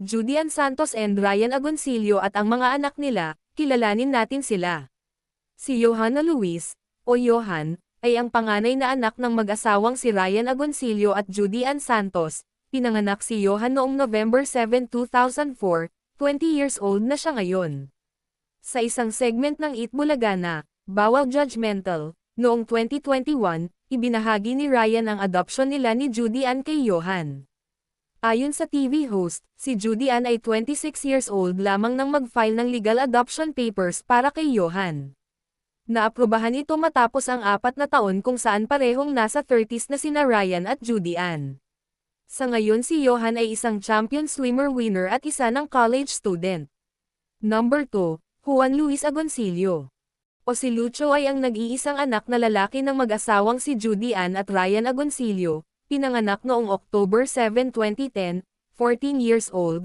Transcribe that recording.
Judy Ann Santos and Ryan Agoncillo at ang mga anak nila, kilalanin natin sila. Si Johanna Luis, o Johan, ay ang panganay na anak ng mag-asawang si Ryan Agoncillo at Judy Ann Santos, pinanganak si Johan noong November 7, 2004, 20 years old na siya ngayon. Sa isang segment ng Eat Bulagana, Bawal Judgmental, noong 2021, ibinahagi ni Ryan ang adoption nila ni Judy Ann kay Johan. Ayon sa TV host, si Judy Ann ay 26 years old lamang nang mag-file ng legal adoption papers para kay Johan. Naaprubahan ito matapos ang apat na taon kung saan parehong nasa 30s na sina Ryan at Judy Ann. Sa ngayon si Johan ay isang champion swimmer winner at isa ng college student. Number 2, Juan Luis Agoncillo. O si Lucho ay ang nag-iisang anak na lalaki ng mag-asawang si Judy Ann at Ryan Agoncillo, pinanganak noong October 7, 2010, 14 years old,